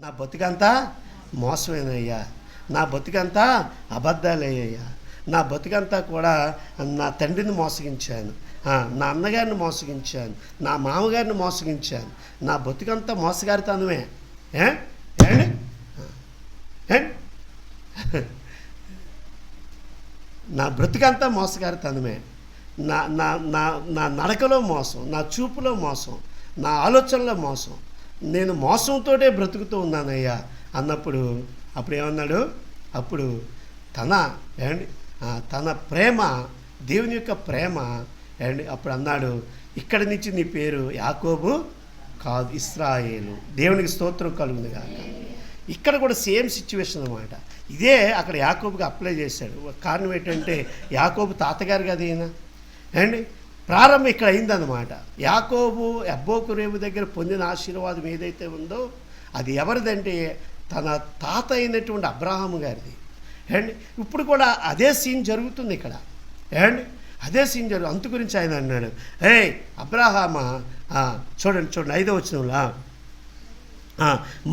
నా బతుకంతా మోసమేనయ్యా. నా బతుకంతా అబద్ధాలయ్యా. నా బతుకంతా కూడా నా తండ్రిని మోసగించాను. నా అన్నగారిని మోసగించాను. నా మామగారిని మోసగించాను. నా బతుకంతా మోసగారితనమే. నా బ్రతుకంతా మోసగారితనమే. నా నా నా నా నడకలో మోసం. నా చూపులో మోసం. నా ఆలోచనలో మోసం. నేను మోసంతోటే బ్రతుకుతూ ఉన్నానయ్యా అన్నప్పుడు అప్పుడు ఏమన్నాడు? అప్పుడు తన ఏమండి? తన ప్రేమ దేవుని యొక్క ప్రేమ ఏమండి? అప్పుడు అన్నాడు ఇక్కడి నుంచి నీ పేరు యాకోబు కాదు ఇస్రాయేలు. దేవునికి స్తోత్రం కలుగుంది కాక ఇక్కడ కూడా సేమ్ సిచ్యువేషన్ అనమాట ఇదే అక్కడ యాకోబుకి అప్లై చేశాడు. కారణం ఏంటంటే యాకోబు తాతగారు కదా ఈయన. అండి ప్రారంభం ఇక్కడ అయిందనమాట యాకోబు అబ్బోకురేవు దగ్గర పొందిన ఆశీర్వాదం ఏదైతే ఉందో అది ఎవరిదంటే తన తాత అయినటువంటి అబ్రాహాము గారిది. అండ్ ఇప్పుడు కూడా అదే సీన్ జరుగుతుంది ఇక్కడ. అండ్ అదే సీన్ జరుగు అంతు గురించి ఆయన అన్నాడు. ఏ అబ్రాహామా? చూడండి చూడండి ఐదో వచ్చినంలా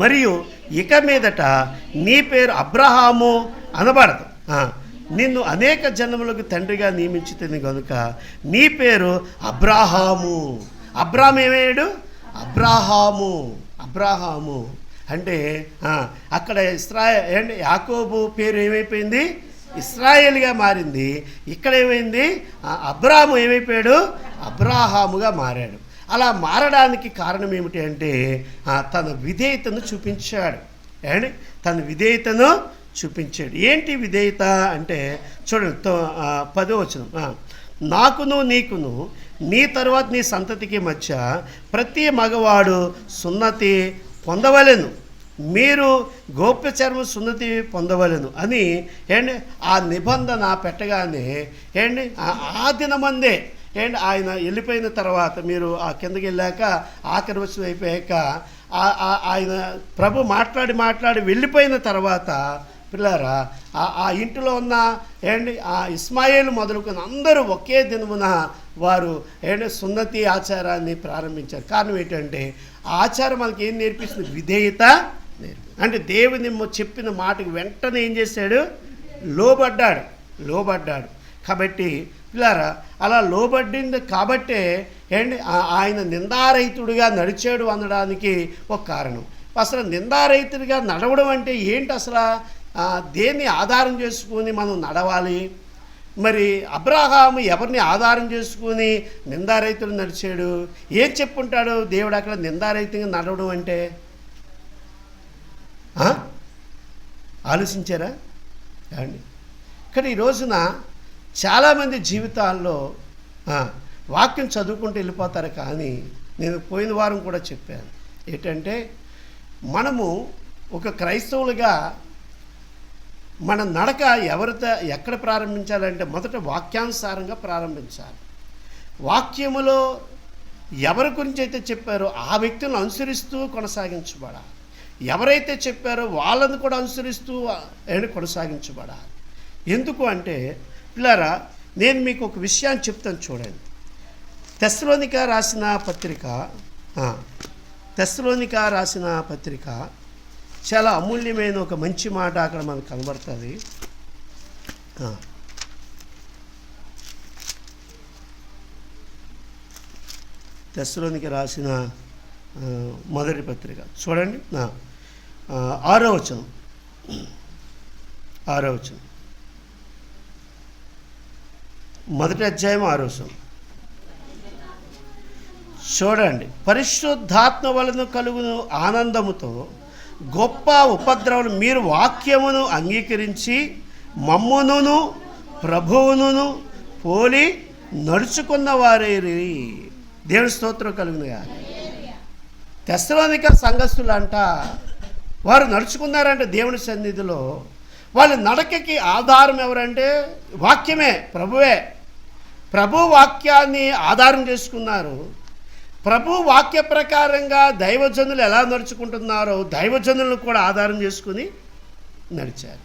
మరియు ఇక మీదట నీ పేరు అబ్రహాము అనబడదు. నిన్ను అనేక జన్మలకు తండ్రిగా నియమించుతుంది కనుక నీ పేరు అబ్రాహాము. అబ్రాహం ఏమయ్యాడు? అబ్రాహాము. అబ్రాహాము. అంటే అక్కడ ఇస్రా ఏంటి? యాకోబు పేరు ఏమైపోయింది? ఇస్రాయేల్గా మారింది. ఇక్కడ ఏమైంది? అబ్రాహాము ఏమైపోయాడు? అబ్రాహాముగా మారాడు. అలా మారడానికి కారణం ఏమిటి అంటే తన విధేయతను చూపించాడు. ఏండి తన విధేయతను చూపించాడు. ఏంటి విధేయత అంటే చూడండి తో- పదో వచనం. నాకును నీకును నీ తర్వాత నీ సంతతికి మధ్య ప్రతి మగవాడు సున్నతి పొందవలెను. మీరు గోప్యచర్మ సున్నతి పొందవలెను అని ఏంటి ఆ నిబంధన పెట్టగానే ఏంటి ఆ- దినమందే ఏంటి ఆయన వెళ్ళిపోయిన తర్వాత మీరు ఆ కిందకి వెళ్ళాక ఆఖరి వచ్చిన అయిపోయాక ఆయన ప్రభు మాట్లాడి మాట్లాడి వెళ్ళిపోయిన తర్వాత పిల్లారా ఆ- ఆ ఇంటిలో ఉన్న ఏంటి ఆ ఇస్మాయిల్ మొదలుకొని అందరూ ఒకే దినమున వారు ఏంటి సున్నతి ఆచారాన్ని ప్రారంభించారు. కారణం ఏంటంటే ఆ ఆచారం మనకి ఏం నేర్పిస్తుంది? విధేయత అంటే దేవుని చెప్పిన మాటకి వెంటనే ఏం చేశాడు? లోబడ్డాడు లోబడ్డాడు. కాబట్టి పిల్లారా అలా లోబడ్డింది కాబట్టే ఏంటి ఆయన నిందారహితుడిగా నడిచాడు అనడానికి ఒక కారణం. అసలు నిందారహితుడిగా నడవడం అంటే ఏంటి అసలు? దేన్ని ఆధారం చేసుకొని మనం నడవాలి? మరి అబ్రాహాము ఎవరిని ఆధారం చేసుకుని నిందారైతులు నడిచాడు? ఏం చెప్పుంటాడు? దేవుడు అక్కడ నిందారైతంగా నడవడం అంటే? ఆలోచించారా? ఏమండి? కానీ ఈ రోజున చాలామంది జీవితాల్లో వాక్యం చదువుకుంటూ వెళ్ళిపోతారు కానీ నేను పోయిన వారం కూడా చెప్పాను. ఏంటంటే మనము ఒక క్రైస్తవులుగా మన నడక ఎవరితో ఎక్కడ ప్రారంభించాలంటే మొదట వాక్యానుసారంగా ప్రారంభించాలి. వాక్యములో ఎవరి గురించి అయితే చెప్పారో ఆ వ్యక్తులను అనుసరిస్తూ కొనసాగించబడాలి. ఎవరైతే చెప్పారో వాళ్ళని కూడా అనుసరిస్తూ ఆయన కొనసాగించబడాలి. ఎందుకు అంటే పిల్లరా నేను మీకు ఒక విషయాన్ని చెప్తాను చూడండి. తెస్లోనిక రాసిన పత్రిక తెస్లోనిక రాసిన పత్రిక చాలా అమూల్యమైన ఒక మంచి మాట అక్కడ మనకు కనబడుతుంది. దశలోనికి రాసిన మొదటి పత్రిక. చూడండి. ఆ, ఆరో వచనం. ఆరో వచనం. మొదటి అధ్యాయం ఆరో వచనం. చూడండి. పరిశుద్ధాత్మ వలన కలుగును ఆనందముతో గొప్ప ఉపద్రవం మీరు వాక్యమును అంగీకరించి మమ్మును ప్రభువును పోలి నడుచుకున్న వారేరి దేవుని స్తోత్రం కలుగునుగా తెస్సలోనిక సంఘస్థులంట వారు నడుచుకున్నారంటే దేవుని సన్నిధిలో. వాళ్ళ నడకకి ఆధారం ఎవరంటే వాక్యమే ప్రభువే. ప్రభు వాక్యాన్ని ఆధారం చేసుకున్నారు. ప్రభు వాక్య ప్రకారంగా దైవజనులు ఎలా నడుచుకుంటున్నారో దైవజనులను కూడా ఆధారం చేసుకుని నడిచారు.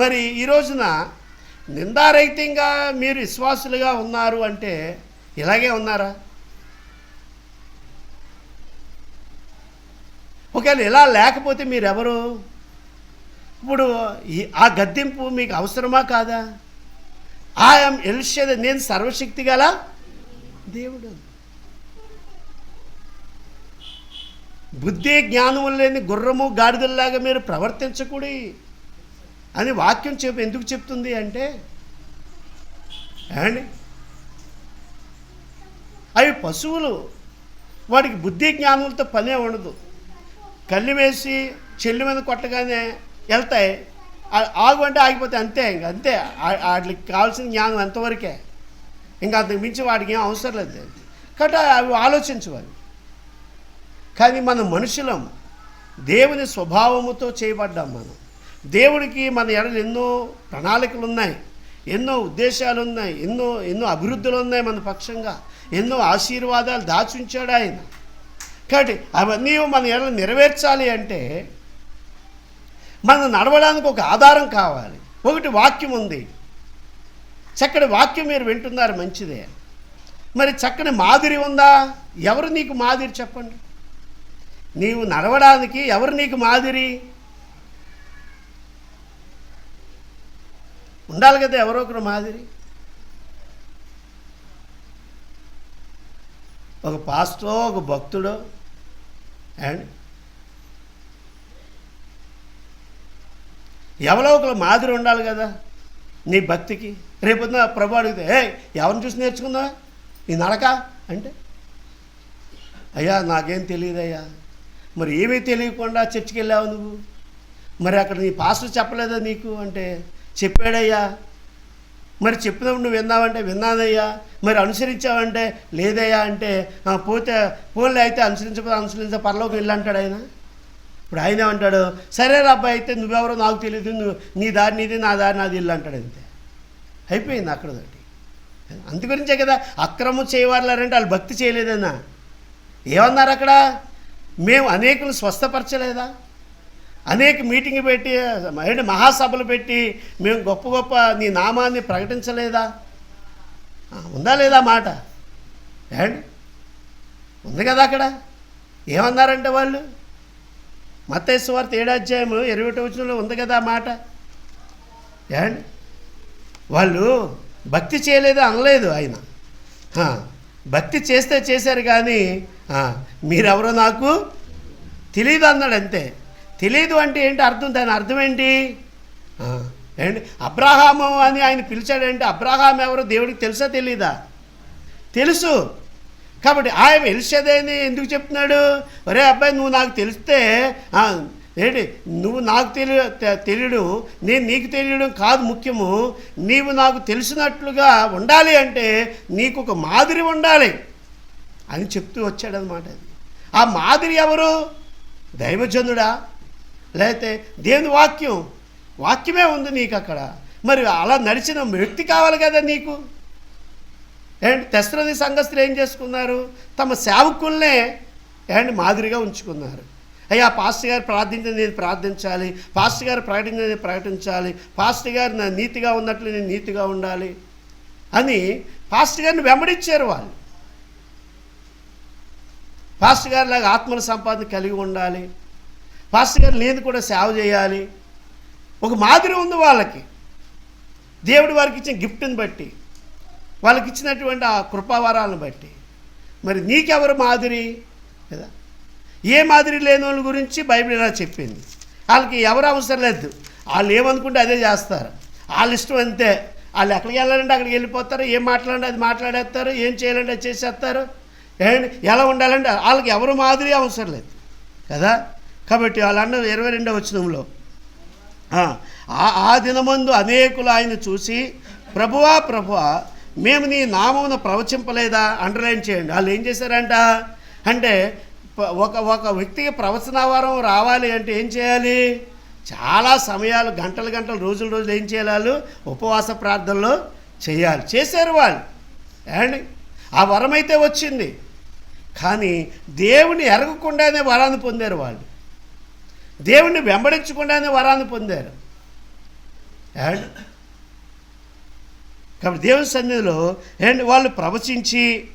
మరి ఈ రోజున నిందారహితంగా మీరు విశ్వాసులుగా ఉన్నారు అంటే ఇలాగే ఉన్నారా? ఒకవేళ ఇలా లేకపోతే మీరెవరు? ఇప్పుడు ఈ ఆ గద్దింపు మీకు అవసరమా కాదా? ఐఎమ్ ఎల్షేద నేను సర్వశక్తి గల దేవుడు. బుద్ధి జ్ఞానము లేని గుర్రము గాడిదల్లాగా మీరు ప్రవర్తించకూడి అని వాక్యం చెప్పి ఎందుకు చెప్తుంది అంటే ఏమండి? అవి పశువులు. వాడికి బుద్ధి జ్ఞానములతో పనే ఉండదు. కళ్ళు వేసి చెల్లి మీద కొట్టగానే వెళ్తాయి. ఆగు అంటే ఆగిపోతే అంతే ఇంక అంతే. వాటికి కావాల్సిన జ్ఞానం అంతవరకే. ఇంకా అంతకు మించి వాడికి ఏం అవసరం లేదు. కాబట్టి అవి ఆలోచించవాలి కానీ మనం మనుషులం. దేవుని స్వభావముతో చేయబడ్డాం మనం. దేవుడికి మన ఎడలు ఎన్నో ప్రణాళికలు ఉన్నాయి ఎన్నో ఉద్దేశాలు ఉన్నాయి ఎన్నో ఎన్నో అభివృద్ధులు ఉన్నాయి మన పక్షంగా. ఎన్నో ఆశీర్వాదాలు దాచుంచాడు ఆయన. కాబట్టి అవన్నీ మన ఎడలు నెరవేర్చాలి అంటే మనం నడవడానికి ఒక ఆధారం కావాలి. ఒకటి వాక్యం ఉంది. చక్కటి వాక్యం మీరు వింటున్నారు మంచిదే. మరి చక్కని మాదిరి ఉందా? ఎవరు నీకు మాదిరి చెప్పండి? నీవు నడవడానికి ఎవరు నీకు మాదిరి? ఉండాలి కదా ఎవరో ఒకరు మాదిరి. ఒక పాస్టో ఒక భక్తుడో అండ్ ఎవరో ఒకరు మాదిరి ఉండాలి కదా నీ భక్తికి. రేపొద్దున ప్రభు అడిగితే ఏ ఎవరిని చూసి నేర్చుకుందా నీ నడక? అంటే అయ్యా నాకేం తెలియదయ్యా. మరి ఏమీ తెలియకుండా చర్చికి వెళ్ళావు నువ్వు? మరి అక్కడ నీ పాస్టర్ చెప్పలేదా నీకు? అంటే చెప్పాడయ్యా. మరి చెప్పినప్పుడు నువ్వు విన్నావంటే విన్నానయ్యా. మరి అనుసరించావంటే లేదయ్యా అంటే పోతే పోన్లే అయితే అనుసరించకపోతే అనుసరించే పరలోకి వెళ్ళంటాడు ఆయన. ఇప్పుడు ఆయన అంటాడు సరే అబ్బాయి అయితే నువ్వెవరో నాకు తెలియదు. నువ్వు నీ దారి నీది నా దారి నాది ఇల్లు అంటాడు అంతే. అయిపోయింది అక్కడ అందుగురించే అందు గురించే కదా అక్రమం చేయవారంటే వాళ్ళు భక్తి చేయలేదన్నా. ఏమన్నారు అక్కడ? మేము అనేకులు స్వస్థపరచలేదా? అనేక మీటింగ్ పెట్టి ఏంటి మహాసభలు పెట్టి మేము గొప్ప గొప్ప నీ నామాన్ని ప్రకటించలేదా? ఉందా లేదా మాట? ఏండి ఉంది కదా అక్కడ? ఏమన్నారంటే వాళ్ళు? మత్తయ్య వార్త ఏడాధ్యాయం ఇరవై ఒకటి వచనంలో ఉంది కదా మాట? ఏండి వాళ్ళు భక్తి చేయలేదు అనలేదు ఆయన. భక్తి చేస్తే చేశారు కానీ మీరెవరో నాకు తెలియదు అన్నాడు అంతే. తెలియదు అంటే ఏంటి అర్థం? దాని అర్థం ఏంటి ఏంటి అబ్రాహాము అని ఆయన పిలిచాడంటే అబ్రాహాం ఎవరో దేవుడికి తెలుసా తెలీదా? తెలుసు. కాబట్టి ఆయన ఎలిసేదని ఎందుకు చెప్తున్నాడు? ఒరే అబ్బాయి నువ్వు నాకు తెలిస్తే ఏంటి? నువ్వు నాకు తెలియ తె- తెలియడం నేను నీకు తెలియడం కాదు ముఖ్యము. నీవు నాకు తెలిసినట్లుగా ఉండాలి అంటే నీకు ఒక మాదిరి ఉండాలి. అని చెప్తూ వచ్చాడనమాట అది. ఆ మాదిరి ఎవరు? దైవజనుడా? లేకపోతే దేని వాక్యం? వాక్యమే ఉంది నీకు అక్కడ. మరి అలా నడిచిన వ్యక్తి కావాలి కదా నీకు. ఏంటి తెస్రని సంఘస్థులు ఏం చేసుకున్నారు? తమ సేవకుల్నే ఏంటి మాదిరిగా ఉంచుకున్నారు. అయ్యా పాస్టర్ గారు ప్రార్థించిన నేను ప్రార్థించాలి. పాస్టర్ గారు ప్రకటించిన నేను ప్రకటించాలి. పాస్టర్ గారు నా నీతిగా ఉన్నట్లు నేను నీతిగా ఉండాలి అని పాస్టర్ గారిని వెంబడించారు వాళ్ళు. పాస్టర్ గారి లాగా ఆత్మల సంపాదన కలిగి ఉండాలి. పాస్టర్ గారు నేను కూడా సేవ చేయాలి. ఒక మాదిరి ఉంది వాళ్ళకి. దేవుడు వారికి ఇచ్చిన గిఫ్ట్ని బట్టి వాళ్ళకి ఇచ్చినటువంటి ఆ కృపావరాలను బట్టి. మరి నీకెవరు మాదిరి? కదా ఏ మాదిరి లేని వాళ్ళ గురించి బైబిల్ ఇలా చెప్పింది. వాళ్ళకి ఎవరు అవసరం లేదు. వాళ్ళు ఏమనుకుంటే అదే చేస్తారు. వాళ్ళ ఇష్టం అంతే. వాళ్ళు ఎక్కడికి వెళ్ళాలంటే అక్కడికి వెళ్ళిపోతారు. ఏం మాట్లాడంటే అది మాట్లాడేస్తారు. ఏం చేయాలంటే అది చేసేస్తారు. ఎలా ఉండాలంటే వాళ్ళకి ఎవరు మాదిరి అవసరం లేదు. కదా? కాబట్టి వాళ్ళన్న ఇరవై రెండవ వచనంలో. ఆ దినమందు అనేకులు ఆయన చూసి ప్రభువా ప్రభువా మేము నీ నామమును ప్రవచింపలేదా? అండర్లైన్ చేయండి. వాళ్ళు ఏం చేశారంట? అంటే ఒక ఒక వ్యక్తికి ప్రవచనావారం రావాలి అంటే ఏం చేయాలి? చాలా సమయాలు గంటలు గంటలు రోజులు రోజులు ఏం చేయాలి వాళ్ళు? ఉపవాస ప్రార్థనలో చేయాలి. చేశారు వాళ్ళు. అండ్ ఆ వరం అయితే వచ్చింది. కానీ దేవుని ఎరగకుండానే వరాన్ని పొందారు వాళ్ళు. దేవుణ్ణి వెంబడించకుండానే వరాన్ని పొందారు. అండ్ కాబట్టి దేవుని సన్నిధిలో అండ్ వాళ్ళు ప్రవచించి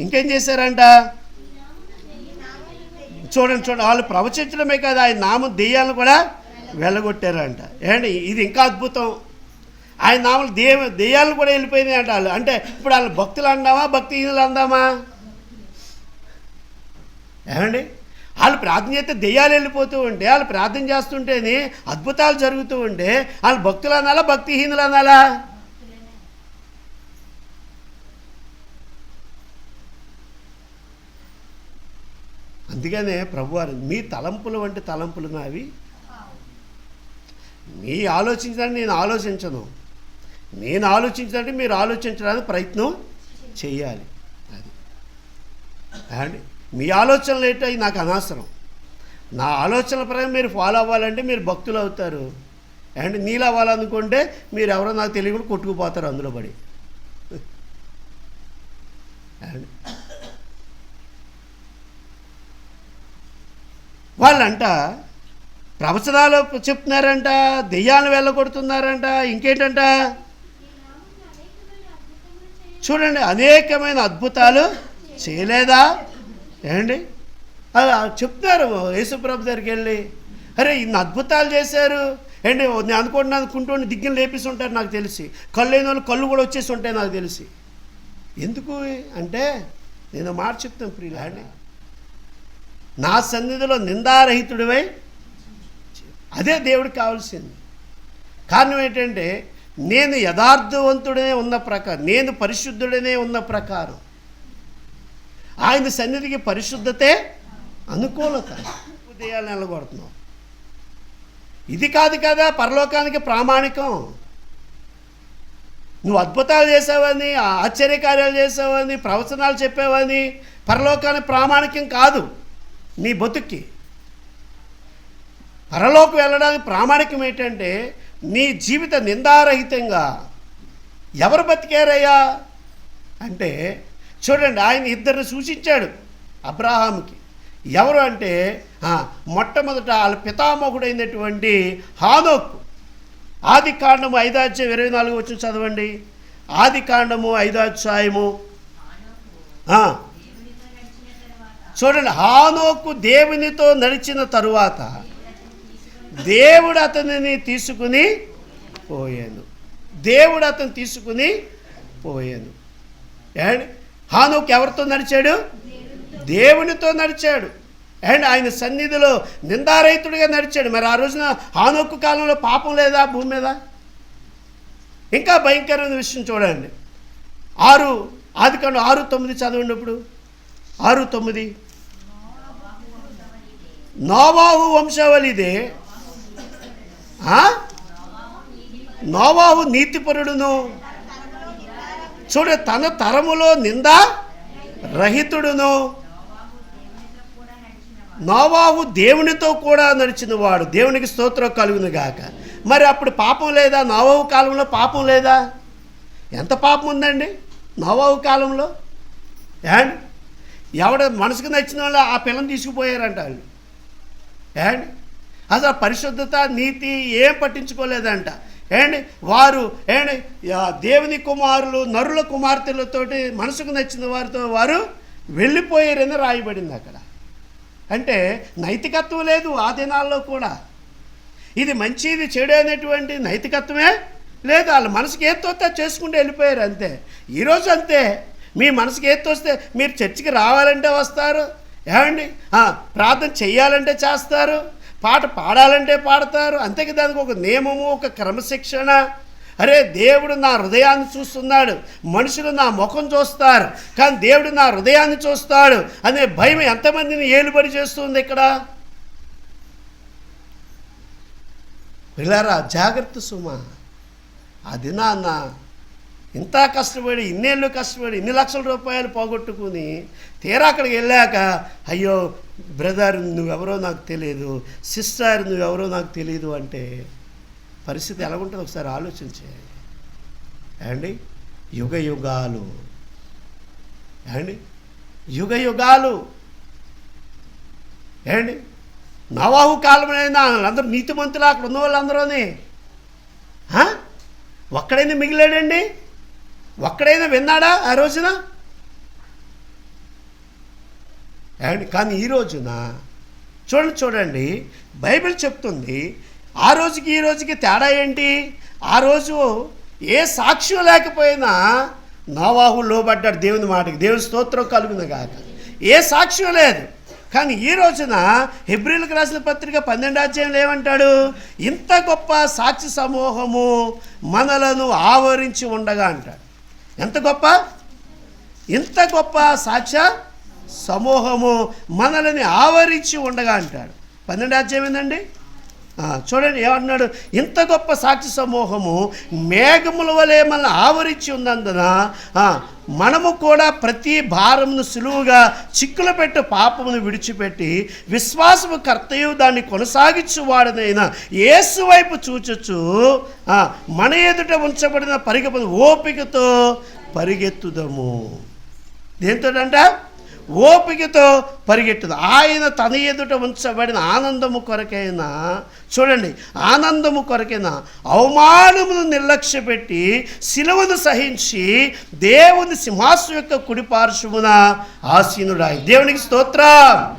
ఇంకేం చేశారంట? చూడండి చూడండి. వాళ్ళు ప్రవచించడమే కాదు ఆయన నామం దెయ్యాలను కూడా వెళ్ళగొట్టారంట. ఏంటి? ఇది ఇంకా అద్భుతం. ఆయన నామలు దేవ దెయ్యాలు కూడా వెళ్ళిపోయినాయి అంట వాళ్ళు. అంటే ఇప్పుడు వాళ్ళు భక్తులు అందామా? భక్తిహీనులు అందామా? ఏమండి? వాళ్ళు ప్రార్థన చేస్తే దెయ్యాలు వెళ్ళిపోతూ ఉంటే వాళ్ళు ప్రార్థన చేస్తుంటేనే అద్భుతాలు జరుగుతూ ఉంటే వాళ్ళు భక్తులు అనాలా భక్తిహీనులు అనాలా? అందుకనే ప్రభువారు మీ తలంపులు వంటి తలంపులు నావి. మీ ఆలోచించడానికి నేను ఆలోచించను. నేను ఆలోచించడానికి మీరు ఆలోచించడానికి ప్రయత్నం చేయాలి. అది. అండి మీ ఆలోచనలు ఏంటో? నాకు అనవసరం. నా ఆలోచనల ప్రకారం మీరు ఫాలో అవ్వాలంటే మీరు భక్తులు అవుతారు. అండ్ నీళ్ళు అవ్వాలనుకుంటే మీరు ఎవరో నాకు తెలియకుండా కొట్టుకుపోతారు అందులో పడి. అండ్ వాళ్ళంట ప్రవచనాలు చెప్తున్నారంట దెయ్యాలను వెళ్ళగొడుతున్నారంట ఇంకేంటంట? చూడండి అనేకమైన అద్భుతాలు చేయలేదా? ఏండి అలా చెప్తున్నారు యేసుప్రభు దగ్గరికి వెళ్ళి. అరే ఇన్ని అద్భుతాలు చేశారు. ఏంటి నేను అనుకుంటున్నా అనుకుంటూ దిగ్గిన లేపేసి ఉంటారు నాకు తెలిసి. కళ్ళు లేని వాళ్ళు కళ్ళు కూడా వచ్చేసి ఉంటాయి నాకు తెలిసి. ఎందుకు అంటే నేను మాట చెప్తాను ప్రియులు అండి. నా సన్నిధిలో నిందారహితుడివై అదే దేవుడికి కావాల్సింది. కారణం ఏంటంటే నేను యథార్థవంతుడనే ఉన్న ప్రకారం నేను పరిశుద్ధుడనే ఉన్న ప్రకారం ఆయన సన్నిధికి పరిశుద్ధతే అనుకూలత. ఉదయాలు నిలగొడుతున్నాం ఇది కాదు కదా పరలోకానికి ప్రామాణికం. నువ్వు అద్భుతాలు చేసావని ఆశ్చర్యకార్యాలు చేసావని ప్రవచనాలు చెప్పావని పరలోకానికి ప్రామాణికం కాదు నీ బతుక్కి. పరలోకి వెళ్ళడానికి ప్రామాణికం ఏంటంటే నీ జీవిత నిందారహితంగా ఎవరు బతికారయ్యా? అంటే చూడండి ఆయన ఇద్దరిని సూచించాడు అబ్రాహాముకి. ఎవరు అంటే మొట్టమొదట వాళ్ళ పితామహుడైనటువంటి హానోక్ ఆది కాండము ఐదాధ్యాయం ఇరవై నాలుగు వచ్చి చదవండి. ఆది కాండము ఐదాధ్యాయము చూడండి హానోకు దేవునితో నడిచిన తరువాత దేవుడు అతనిని తీసుకుని పోయాను. దేవుడు అతను తీసుకుని పోయాను. అండ్ హానుక్ ఎవరితో నడిచాడు? దేవునితో నడిచాడు. అండ్ ఆయన సన్నిధిలో నిందారహితుడిగా నడిచాడు. మరి ఆ రోజున హానోక్కు కాలంలో పాపం లేదా? భూమి మీద? ఇంకా భయంకరమైన విషయం చూడండి. ఆరు ఆది కాండం ఆరు తొమ్మిది చదవండి ఇప్పుడు ఆరు తొమ్మిది. నోవాహు వంశావళిదే నోవాహు నీతిపరుడును. చూడు తన తరములో నింద రహితుడును. నోవాహు దేవునితో కూడా నడిచిన వాడు దేవునికి స్తోత్రం కలుగును గాక. మరి అప్పుడు పాపం లేదా? నోవాహు కాలంలో పాపం లేదా? ఎంత పాపం ఉందండి? నోవాహు కాలంలో? అండ్ ఎవడ మనసుకు నచ్చిన వాళ్ళు ఆ పిల్లని తీసుకుపోయారంట వాళ్ళు. అండ్ అసలు పరిశుద్ధత నీతి ఏం పట్టించుకోలేదంట. ఏండి వారు ఏండి దేవుని కుమారులు నరుల కుమార్తెలతోటి మనసుకు నచ్చిన వారితో వారు వెళ్ళిపోయారని రాయబడింది అక్కడ. అంటే నైతికత్వం లేదు ఆ దినాల్లో కూడా. ఇది మంచిది చెడు అనేటువంటి నైతికత్వమే లేదు. వాళ్ళ మనసుకి ఏది తోస్తే చేసుకుంటూ వెళ్ళిపోయారు అంతే. ఈరోజు అంతే. మీ మనసుకి ఏది తోస్తే మీరు చర్చికి రావాలంటే వస్తారు. ఏమండి? ప్రార్థన చెయ్యాలంటే చేస్తారు. పాట పాడాలంటే పాడతారు. అంతేకి దానికి ఒక నియమము ఒక క్రమశిక్షణ. అరే దేవుడు నా హృదయాన్ని చూస్తున్నాడు. మనుషులు నా ముఖం చూస్తారు. కానీ దేవుడు నా హృదయాన్ని చూస్తాడు అనే భయం ఎంతమందిని ఏలుబడి చేస్తుంది ఇక్కడ? పిల్లరా జాగ్రత్త సుమా. అది నాన్న ఇంత కష్టపడి ఇన్నేళ్ళు కష్టపడి ఇన్ని లక్షల రూపాయలు పోగొట్టుకుని తీరా అక్కడికి వెళ్ళాక అయ్యో బ్రదర్ నువ్వెవరో నాకు తెలియదు సిస్టర్ నువ్వెవరో నాకు తెలియదు అంటే పరిస్థితి ఎలా ఉంటుందో ఒకసారి ఆలోచించేయండి ఏమండి? యుగ యుగాలు. ఏమండి? యుగ యుగాలు. ఏమండి? నవాహు కాలమైనా వాళ్ళందరూ నీతిమంతులు అక్కడ ఉన్న వాళ్ళందరూనే ఒక్కడైనా మిగిలాడండి? ఒక్కడైనా విన్నాడా ఆ రోజున? ఏమండి? కానీ ఈ రోజున చూడండి చూడండి. బైబిల్ చెప్తుంది ఆ రోజుకి ఈ రోజుకి తేడా ఏంటి? ఆ రోజు ఏ సాక్ష్యం లేకపోయినా నోవాహు లోబడ్డాడు దేవుని మాటకి. దేవుని స్తోత్రం కలుగును కాక ఏ సాక్ష్యం లేదు. కానీ ఈ రోజున హిబ్రిల్కి రాసిన పత్రిక పన్నెండు అధ్యాయంలో ఏమంటాడు? ఇంత గొప్ప సాక్షి సమూహము మనలను ఆవరించి ఉండగా అంటాడు. ఎంత గొప్ప? ఇంత గొప్ప సాక్ష్య సమూహము మనల్ని ఆవరించి ఉండగా అంటాడు. పన్నెండు అధ్యాయం ఏందండి? చూడండి ఏమన్నాడు? ఇంత గొప్ప సాక్షి సమూహము మేఘముల వలె మనల్ని ఆవరించి ఉన్నందున మనము కూడా ప్రతి భారమును సులువుగా చిక్కులు పెట్టు పాపమును విడిచిపెట్టి విశ్వాసము కర్తయు దాన్ని కొనసాగించువాడనైన యేసు వైపు చూచొచ్చు మన ఎదుట ఉంచబడిన పరిగెపదు ఓపికతో పరిగెత్తుదము. దేంతోనంట ఓపికతో పరిగెట్టుదు. ఆయన తన ఎదుట ఉంచబడిన ఆనందము కొరకైనా చూడండి ఆనందము కొరకైనా అవమానమును నిర్లక్ష్య పెట్టి శిలువను సహించి దేవుని సింహాసు యొక్క కుడిపార్శ్వమున ఆసీనుడాయి. దేవునికి స్తోత్రం.